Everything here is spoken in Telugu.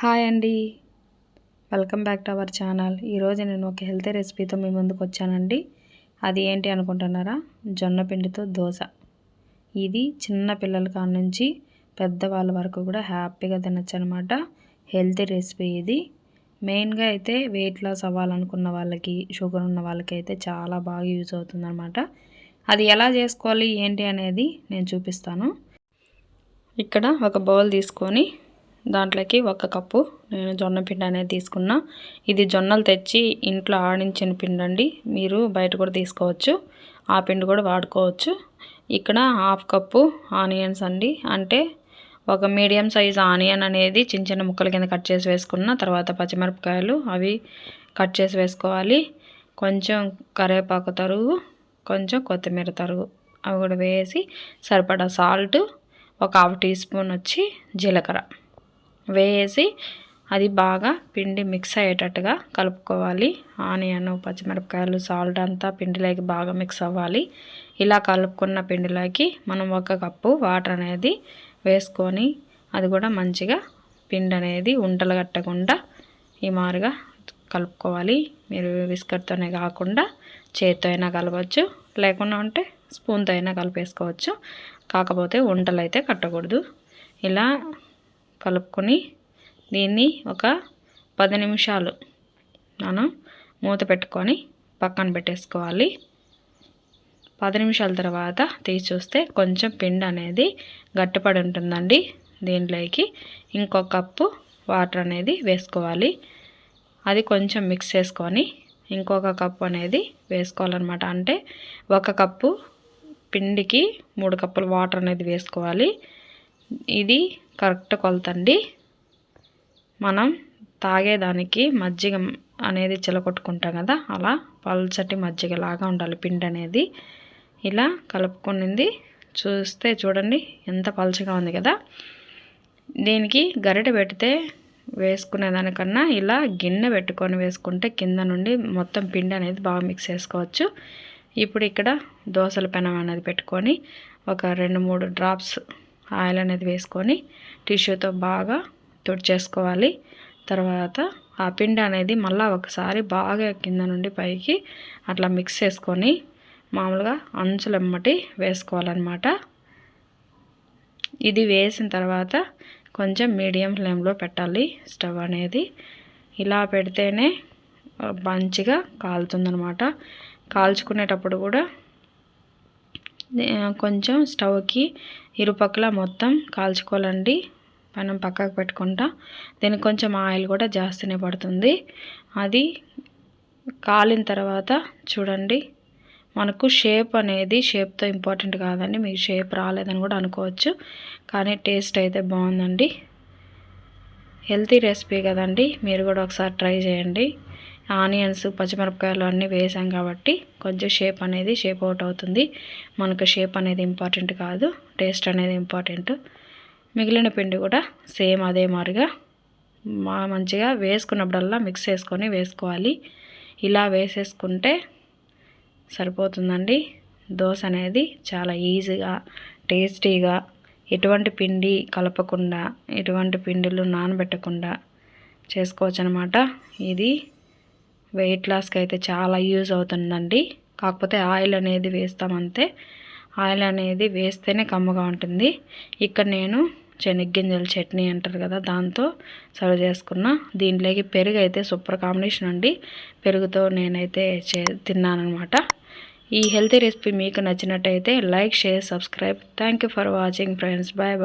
హాయ్ అండి. Welcome back to our channel. ఈరోజు నేను ఒక హెల్తీ రెసిపీతో మీ ముందుకు వచ్చానండి. అది ఏంటి అనుకుంటున్నారా? జొన్న పిండితో దోశ. ఇది చిన్న పిల్లల కాడ నుంచి పెద్దవాళ్ళ వరకు కూడా హ్యాపీగా తినచ్చు అనమాట హెల్తీ రెసిపీ ఇది. మెయిన్గా అయితే వెయిట్ లాస్ అవ్వాలనుకున్న వాళ్ళకి షుగర్ ఉన్న వాళ్ళకి అయితే చాలా బాగా యూజ్ అవుతుంది అది ఎలా చేసుకోవాలి ఏంటి అనేది నేను చూపిస్తాను. ఇక్కడ ఒక బౌల్ తీసుకొని దాంట్లోకి ఒక కప్పు. నేను జొన్న పిండి అనేది తీసుకున్నా. ఇది జొన్నలు తెచ్చి ఇంట్లో ఆడించిన పిండి అండి. మీరు బయట కూడా తీసుకోవచ్చు. ఆ పిండి కూడా వాడుకోవచ్చు. ఇక్కడ హాఫ్ కప్పు ఆనియన్స్ అండి. అంటే ఒక మీడియం సైజ్ ఆనియన్ అనేది చిన్న చిన్న ముక్కల కింద కట్ చేసి వేసుకున్న తర్వాత పచ్చిమిరపకాయలు అవి కట్ చేసి వేసుకోవాలి. కొంచెం కరివేపాకు తరుగు కొంచెం కొత్తిమీర తరుగు. అవి కూడా వేసి సరిపడా సాల్ట్ ఒక హాఫ్ టీ స్పూన్ వచ్చి జీలకర్ర. వేసి అది బాగా పిండి మిక్స్ అయ్యేటట్టుగా కలుపుకోవాలి. ఆనియన్ పచ్చిమిరపకాయలు సాల్ట్ అంతా పిండిలోకి బాగా మిక్స్ అవ్వాలి. ఇలా కలుపుకున్న పిండిలోకి మనం ఒక కప్పు వాటర్ అనేది వేసుకొని అది కూడా మంచిగా పిండి అనేది ఉంటలు కట్టకుండా ఈ మారుగా కలుపుకోవాలి. మీరు విస్కర్తోనే కాకుండా చేతితో అయినా కలపచ్చు లేకుండా ఉంటే స్పూన్తో అయినా కలిపేసుకోవచ్చు. కాకపోతే వంటలు అయితే కట్టకూడదు. ఇలా కలుపుకొని దీన్ని ఒక పది నిమిషాలు మనం మూత పెట్టుకొని పక్కన పెట్టేసుకోవాలి. పది నిమిషాల తర్వాత తీసి చూస్తే కొంచెం పిండి అనేది గట్టిపడి ఉంటుందండి. దీంట్లోకి ఇంకొక కప్పు వాటర్ అనేది వేసుకోవాలి. అది కొంచెం మిక్స్ చేసుకొని ఇంకొక కప్పు అనేది వేసుకోవాలన్నమాట. అంటే ఒక కప్పు పిండికి మూడు కప్పులు వాటర్ అనేది వేసుకోవాలి. ఇది కరెక్ట్ కొలతండి. మనం తాగేదానికి మజ్జిగ అనేది చిలకొట్టుకుంటాం కదా అలా పల్చటి మజ్జిగలాగా ఉండాలి పిండి అనేది. ఇలా కలుపుకునింది. చూస్తే చూడండి ఎంత పలచగా ఉంది కదా. దీనికి గరిటె పెడితే వేసుకునేదానికన్నా ఇలా గిన్నె పెట్టుకొని వేసుకుంటే కింద నుండి మొత్తం పిండి అనేది బాగా మిక్స్ చేసుకోవచ్చు. ఇప్పుడు ఇక్కడ దోశల పెనం అనేది పెట్టుకొని ఒక రెండు మూడు డ్రాప్స్ ఆయిల్ అనేది వేసుకొని టిష్యూతో బాగా తుడిచేసుకోవాలి. తర్వాత ఆ పిండి అనేది మళ్ళీ ఒకసారి బాగా కింద నుండి పైకి అట్లా మిక్స్ చేసుకొని మామూలుగా అంచులెమ్మటి వేసుకోవాలన్నమాట. ఇది వేసిన తర్వాత కొంచెం మీడియం ఫ్లేమ్లో పెట్టాలి స్టవ్ అనేది. ఇలా పెడితేనే మంచిగా కాలుతుందనమాట కాల్చుకునేటప్పుడు కూడా కొంచెం స్టవ్కి ఇరుపక్కల మొత్తం కాల్చుకోవాలండి. మనం పక్కకు పెట్టుకుంటా. దీనికి కొంచెం ఆయిల్ కూడా జాస్తినే పడుతుంది. అది కాలిన తర్వాత చూడండి. మనకు షేప్ అనేది షేప్తో ఇంపార్టెంట్ కాదండి. మీకు షేప్ రాలేదని కూడా అనుకోవచ్చు. కానీ టేస్ట్ అయితే బాగుందండి. హెల్తీ రెసిపీ కదండి. మీరు కూడా ఒకసారి ట్రై చేయండి. ఆనియన్స్ పచ్చిమిరపకాయలు అన్నీ వేసాం కాబట్టి కొంచెం షేప్ అనేది షేప్ అవుట్ అవుతుంది. మనకు షేప్ అనేది ఇంపార్టెంట్ కాదు టేస్ట్ అనేది ఇంపార్టెంట్ మిగిలిన పిండి కూడా సేమ్ అదే మాదిరిగా మా మంచిగా వేసుకున్నప్పుడల్లా మిక్స్ చేసుకొని వేసుకోవాలి. ఇలా వేసేసుకుంటే సరిపోతుందండి. దోశ అనేది చాలా ఈజీగా టేస్టీగా ఎటువంటి పిండి కలపకుండా ఎటువంటి పిండిలు నానబెట్టకుండా చేసుకోవచ్చు అనమాట ఇది వెయిట్ లాస్కి అయితే చాలా యూజ్ అవుతుందండి. కాకపోతే ఆయిల్ అనేది వేస్తామంతే. ఆయిల్ అనేది వేస్తేనే కమ్మగా ఉంటుంది. ఇక్కడ నేను శనగ్గింజల చట్నీ అంటారు కదా దాంతో సర్వ్ చేసుకున్న. దీంట్లోకి పెరుగు అయితే సూపర్ కాంబినేషన్ అండి. పెరుగుతో నేనైతే చే తిన్నానమాట ఈ హెల్తీ రెసిపీ మీకు నచ్చినట్టయితే like share subscribe. Thank for watching friends. Bye bye.